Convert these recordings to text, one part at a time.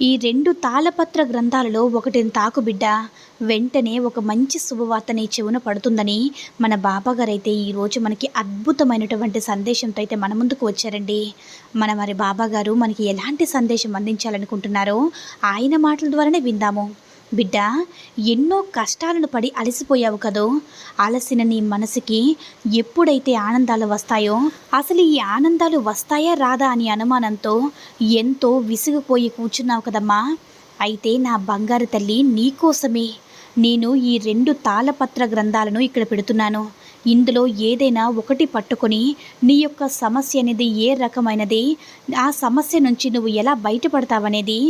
ఈ రెండు తాళపత్ర గ్రంథాలలో ఒకటిని తాకు బిడ్డ. వెంటనే ఒక మంచి శుభవార్త నీ చెవున పడుతుందని మన బాబాగారైతే ఈరోజు మనకి అద్భుతమైనటువంటి సందేశంతో అయితే మన ముందుకు వచ్చారండి. మన మరి బాబాగారు మనకి ఎలాంటి సందేశం అందించాలనుకుంటున్నారో ఆయన మాటల ద్వారానే విందాము. బిడ్డ ఎన్నో కష్టాలను పడి అలసిపోయావు కదో. అలసిన నీ మనసుకి ఎప్పుడైతే ఆనందాలు వస్తాయో అసలు ఈ ఆనందాలు వస్తాయా రాదా అని అనుమానంతో ఎంతో విసిగిపోయి కూర్చున్నావు కదమ్మా. అయితే నా బంగారు తల్లి నీకోసమే నేను ఈ రెండు తాళపత్ర గ్రంథాలను ఇక్కడ పెడుతున్నాను. ఇందులో ఏదైనా ఒకటి పట్టుకొని నీ యొక్క సమస్య అనేది ఏ రకమైనది ఆ సమస్య నుంచి నువ్వు ఎలా బయటపడతావనేది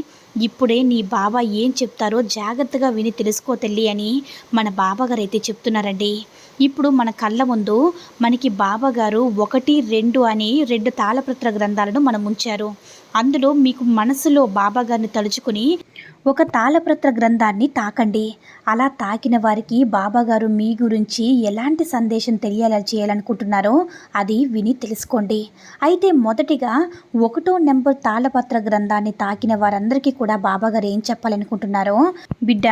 ఇప్పుడే నీ బాబా ఏం చెప్తారో జాగ్రత్తగా విని తెలుసుకో తల్లి అని మన బాబాగారు అయితే చెప్తున్నారండి. ఇప్పుడు మన కళ్ళ ముందు మనకి బాబాగారు ఒకటి రెండు అని రెండు తాళపత్ర గ్రంథాలను మనం ఉంచారు. అందులో మీకు మనసులో బాబాగారిని తలుచుకుని ఒక తాళపత్ర గ్రంథాన్ని తాకండి. అలా తాకిన వారికి బాబాగారు మీ గురించి ఎలాంటి సందేశం తెలియాల చేయాలనుకుంటున్నారో అది విని తెలుసుకోండి. అయితే మొదటిగా ఒకటో నెంబర్ తాళపత్ర గ్రంథాన్ని తాకిన వారందరికీ కూడా బాబాగారు ఏం చెప్పాలనుకుంటున్నారో బిడ్డ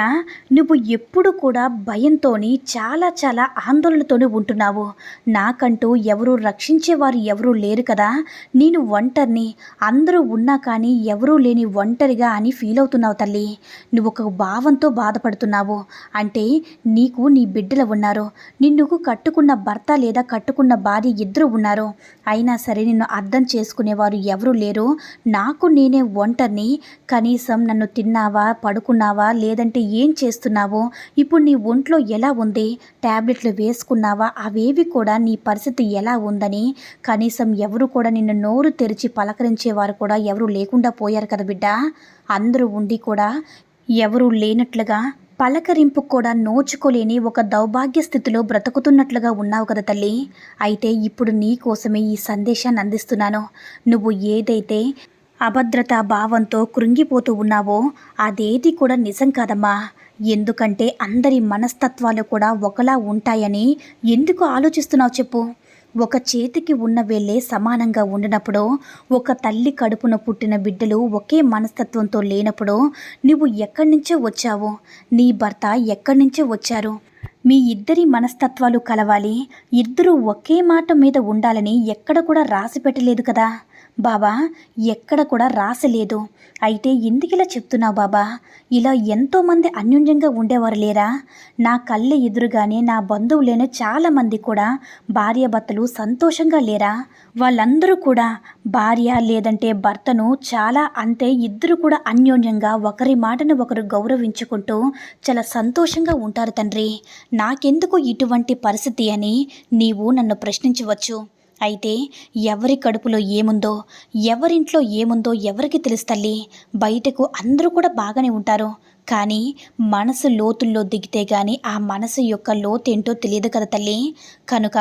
నువ్వు ఎప్పుడు కూడా భయంతోని చాలా చాలా ఆందోళనతోనే ఉంటున్నావు. నాకంటూ ఎవరు రక్షించేవారు ఎవరూ లేరు కదా. నేను ఒంటరిని అందరూ ఉన్నా కానీ ఎవరూ లేని ఒంటరిగా అని ఫీల్ అవుతున్నావు తల్లి. నువ్వు ఒక భావంతో బాధపడుతున్నావు. అంటే నీకు నీ బిడ్డలు ఉన్నారు. నిన్ను కట్టుకున్న భర్త లేదా కట్టుకున్న భార్య ఇద్దరు ఉన్నారు. అయినా సరే నిన్ను అర్థం చేసుకునేవారు ఎవరూ లేరు. నాకు నేనే ఒంటరిని కనీసం నన్ను తిన్నావా పడుకున్నావా లేదంటే ఏం చేస్తున్నావో ఇప్పుడు నీ ఒంట్లో ఎలా ఉంది ట్యాబ్లెట్లు వేసుకున్నావా అవేవి కూడా నీ పరిస్థితి ఎలా ఉందని కనీసం ఎవరు కూడా నిన్ను నోరు తెరిచి పలకరించేవారు కూడా ఎవరు లేకుండా పోయారు కదా బిడ్డ. అందరూ ఉండి కూడా ఎవరూ లేనట్లుగా పలకరింపు కూడా నోచుకోలేని ఒక దౌర్భాగ్య స్థితిలో బ్రతుకుతున్నట్లుగా ఉన్నావు కదా తల్లి. అయితే ఇప్పుడు నీ కోసమే ఈ సందేశాన్ని అందిస్తున్నాను. నువ్వు ఏదైతే అభద్రతా భావంతో కృంగిపోతూ ఉన్నావో అదేది కూడా నిజం కాదమ్మా. ఎందుకంటే అందరి మనస్తత్వాలు కూడా ఒకలా ఉంటాయని ఎందుకు ఆలోచిస్తున్నావు చెప్పు. ఒక చేతికి ఉన్న వేళ్ళే సమానంగా ఉండినప్పుడు ఒక తల్లి కడుపున పుట్టిన బిడ్డలు ఒకే మనస్తత్వంతో లేనప్పుడు నువ్వు ఎక్కడి నుంచో వచ్చావు? నీ భర్త ఎక్కడి నుంచో వచ్చారు? మీ ఇద్దరి మనస్తత్వాలు కలవాలి. ఇద్దరూ ఒకే మాట మీద ఉండాలని ఎక్కడ కూడా రాసి పెట్టలేదు కదా. బాబా ఎక్కడ కూడా రాసలేదు. అయితే ఎందుకు ఇలా చెప్తున్నావు బాబా? ఇలా ఎంతోమంది అన్యోన్యంగా ఉండేవారు లేరా? నా కళ్ళ ఎదురుగానే నా బంధువులేని చాలామంది కూడా భార్యాభర్తలు సంతోషంగా లేరా? వాళ్ళందరూ కూడా భార్య లేదంటే భర్తను చాలా అంతే ఇద్దరు కూడా అన్యోన్యంగా ఒకరి మాటను ఒకరు గౌరవించుకుంటూ చాలా సంతోషంగా ఉంటారు తండ్రి. నాకెందుకు ఇటువంటి పరిస్థితి అని నీవు నన్ను ప్రశ్నించవచ్చు. అయితే ఎవరి కడుపులో ఏముందో ఎవరింట్లో ఏముందో ఎవరికి తెలుసు తల్లి? బయటకు అందరూ కూడా బాగానే ఉంటారు. కానీ మనసు లోతుల్లో దిగితే గాని ఆ మనసు యొక్క లోతు ఏంటో తెలియదు కదా తల్లి. కనుక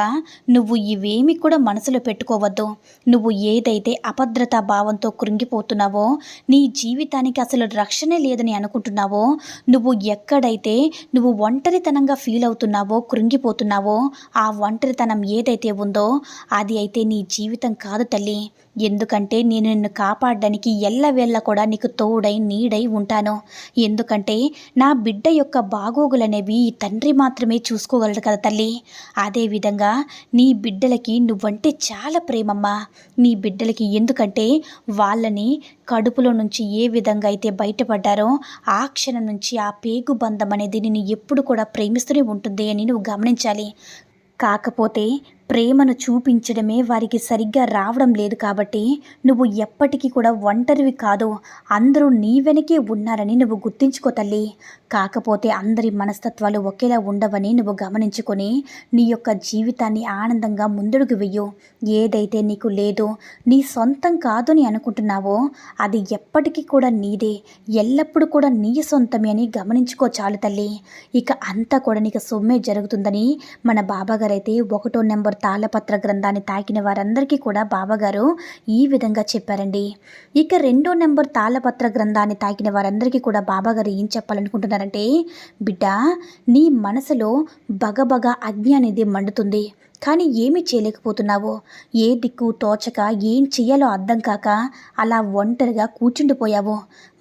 నువ్వు ఇవేమి కూడా మనసులో పెట్టుకోవద్దు. నువ్వు ఏదైతే అభద్రతా భావంతో కృంగిపోతున్నావో నీ జీవితానికి అసలు రక్షణే లేదని అనుకుంటున్నావో నువ్వు ఎక్కడైతే నువ్వు ఒంటరితనంగా ఫీల్ అవుతున్నావో కృంగిపోతున్నావో ఆ ఒంటరితనం ఏదైతే ఉందో అది అయితే నీ జీవితం కాదు తల్లి. ఎందుకంటే నేను నిన్ను కాపాడడానికి ఎల్లవేళ్ళ కూడా నీకు తోడై నీడై ఉంటాను. ఎందుకంటే ఎందుకంటే నా బిడ్డ యొక్క బాగోగులనేవి ఈ తండ్రి మాత్రమే చూసుకోగలడు కదా తల్లి. అదేవిధంగా నీ బిడ్డలకి నువ్వంటే చాలా ప్రేమమ్మా. నీ బిడ్డలకి ఎందుకంటే వాళ్ళని కడుపులో నుంచి ఏ విధంగా అయితే బయటపడ్డారో ఆ క్షణం నుంచి ఆ పేగు బంధం అనేది నిన్ను ఎప్పుడు కూడా ప్రేమిస్తూనే ఉంటుంది అని నువ్వు గమనించాలి. కాకపోతే ప్రేమను చూపించడమే వారికి సరిగ్గా రావడం లేదు కాబట్టి నువ్వు ఎప్పటికీ కూడా ఒంటరివి కాదు. అందరూ నీ వెనకే ఉన్నారని నువ్వు గుర్తించుకో తల్లి. కాకపోతే అందరి మనస్తత్వాలు ఒకేలా ఉండవని నువ్వు గమనించుకొని నీ యొక్క జీవితాన్ని ఆనందంగా ముందడుగు వెయ్యు. ఏదైతే నీకు లేదో నీ సొంతం కాదని అనుకుంటున్నావో అది ఎప్పటికీ కూడా నీదే. ఎల్లప్పుడూ కూడా నీ సొంతమే అని గమనించుకో చాలు తల్లి. ఇక అంతా కూడా నీకు సొమ్మే జరుగుతుందని మన బాబాగారైతే ఒకటో నెంబర్ తాళపత్ర గ్రంథాన్ని తాకిన వారందరికీ కూడా బాబాగారు ఈ విధంగా చెప్పారండి. ఇక రెండో నెంబర్ తాళపత్ర గ్రంథాన్ని తాకిన వారందరికీ కూడా బాబాగారు ఏం చెప్పాలనుకుంటున్నారంటే బిడ్డ నీ మనసులో బగబగ అగ్ని అనేది మండుతుంది. కానీ ఏమీ చేయలేకపోతున్నావో? ఏ దిక్కు తోచక ఏం చెయ్యాలో అర్థం కాక అలా ఒంటరిగా కూర్చుండిపోయావు?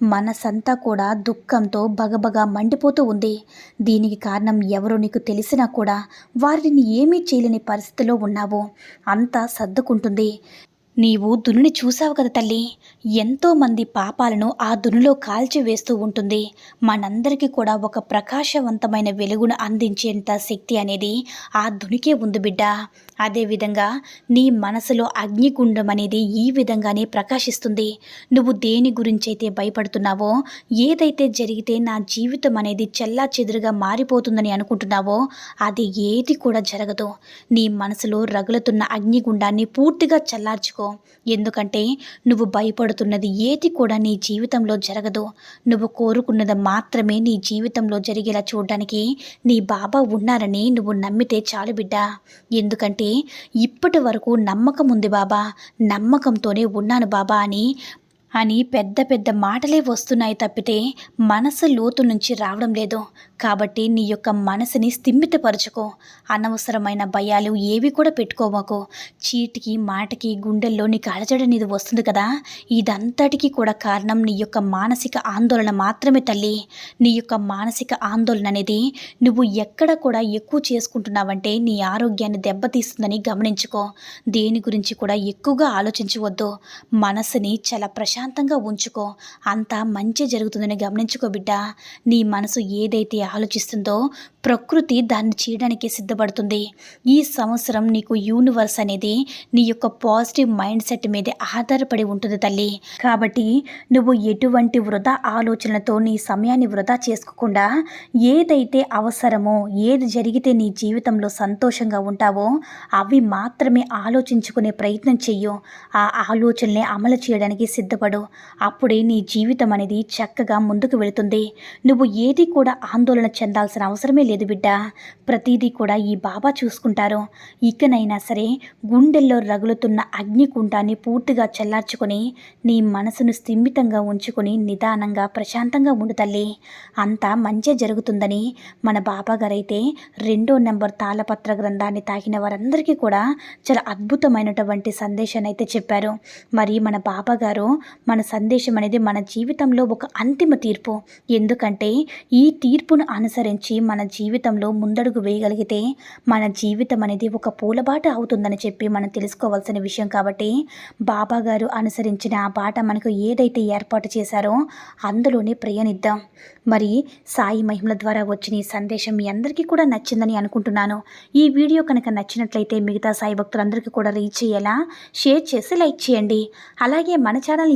మనసంతా కూడా దుఃఖంతో బగబగా మండిపోతూ ఉంది. దీనికి కారణం ఎవరో నీకు తెలిసినా కూడా వారిని ఏమీ చేయలేని పరిస్థితిలో ఉన్నావు అంతా సర్దుకుంటుంది. నీవు దునుని చూసావు కదా తల్లి. ఎంతోమంది పాపాలను ఆ దునిలో కాల్చి వేస్తూ ఉంటుంది. మనందరికీ కూడా ఒక ప్రకాశవంతమైన వెలుగును అందించేంత శక్తి అనేది ఆ దునికే ఉంది బిడ్డ. అదేవిధంగా నీ మనసులో అగ్నిగుండం అనేది ఈ విధంగానే ప్రకాశిస్తుంది. నువ్వు దేని గురించి అయితే భయపడుతున్నావో ఏదైతే జరిగితే నా జీవితం అనేది చెల్లా చెదురుగా మారిపోతుందని అనుకుంటున్నావో అది ఏది కూడా జరగదు. నీ మనసులో రగులుతున్న అగ్నిగుండాన్ని పూర్తిగా చల్లార్చుకో. ఎందుకంటే నువ్వు భయపడుతున్నది ఏది కూడా నీ జీవితంలో జరగదు. నువ్వు కోరుకున్నది మాత్రమే నీ జీవితంలో జరిగేలా చూడడానికి నీ బాబా ఉన్నారని నువ్వు నమ్మితే చాలు బిడ్డ. ఎందుకంటే ఇప్పటి వరకు నమ్మకం ఉంది బాబా. నమ్మకంతోనే ఉన్నాను బాబా అని అని పెద్ద పెద్ద మాటలే వస్తున్నాయి తప్పితే మనసు లోతు నుంచి రావడం లేదు. కాబట్టి నీ యొక్క మనసుని స్థిమితపరచుకో. అనవసరమైన భయాలు ఏవి కూడా పెట్టుకోమాకు. చీటికి మాటకి గుండెల్లో నీకు అలజడ అనేది వస్తుంది కదా. ఇదంతటికీ కూడా కారణం నీ యొక్క మానసిక ఆందోళన మాత్రమే తల్లి. నీ యొక్క మానసిక ఆందోళన అనేది నువ్వు ఎక్కడ కూడా ఎక్కువ చేసుకుంటున్నావంటే నీ ఆరోగ్యాన్ని దెబ్బతీస్తుందని గమనించుకో. దేని గురించి కూడా ఎక్కువగా ఆలోచించవద్దు. మనసుని చాలా ప్రశాంతంగా ఉంచుకో. అంతా మంచి జరుగుతుందని గమనించుకో బిడ్డ. నీ మనసు ఏదైతే ఆలోచిస్తుందో ప్రకృతి దాన్ని చేయడానికి సిద్ధపడుతుంది. ఈ సంవత్సరం నీకు యూనివర్స్ అనేది నీ యొక్క పాజిటివ్ మైండ్ సెట్ మీద ఆధారపడి ఉంటుంది తల్లి. కాబట్టి నువ్వు ఎటువంటి వృధా ఆలోచనలతో నీ సమయాన్ని వృధా చేసుకోకుండా ఏదైతే అవసరమో ఏది జరిగితే నీ జీవితంలో సంతోషంగా ఉంటావో అవి మాత్రమే ఆలోచించుకునే ప్రయత్నం చెయ్యు. ఆ ఆలోచనలే అమలు చేయడానికి సిద్ధపడు అప్పుడే నీ జీవితం అనేది చక్కగా ముందుకు వెళుతుంది. నువ్వు ఏది కూడా ఆందోళన చెందాల్సిన అవసరమే లేదు బిడ్డ. ప్రతిదీ కూడా ఈ బాబా చూసుకుంటారు. ఇకనైనా సరే గుండెల్లో రగులుతున్న అగ్నికుంటాన్ని పూర్తిగా చల్లార్చుకొని నీ మనసును స్థిమితంగా ఉంచుకొని నిదానంగా ప్రశాంతంగా ఉండు తల్లి. అంతా మంచి జరుగుతుందని మన బాబాగారైతే రెండో నెంబర్ తాళపత్ర గ్రంథాన్ని తాకిన వారందరికీ కూడా చాలా అద్భుతమైనటువంటి సందేశాన్ని అయితే చెప్పారు. మరి మన బాబాగారు మన సందేశం అనేది మన జీవితంలో ఒక అంతిమ తీర్పు. ఎందుకంటే ఈ తీర్పును అనుసరించి మన జీవితంలో ముందడుగు వేయగలిగితే మన జీవితం అనేది ఒక పూలబాట అవుతుందని చెప్పి మనం తెలుసుకోవాల్సిన విషయం కాబట్టి బాబా గారు అనుసరించిన ఆ బాట మనకు ఏదైతే ఏర్పాటు చేశారో అందులోనే ప్రయాణిద్దాం. మరి సాయి మహిమల ద్వారా వచ్చిన ఈ సందేశం మీ అందరికీ కూడా నచ్చిందని అనుకుంటున్నాను. ఈ వీడియో కనుక నచ్చినట్లయితే మిగతా సాయి భక్తులందరికీ కూడా రీచ్ చేయాలా షేర్ చేసి లైక్ చేయండి. అలాగే మన ఛానల్ని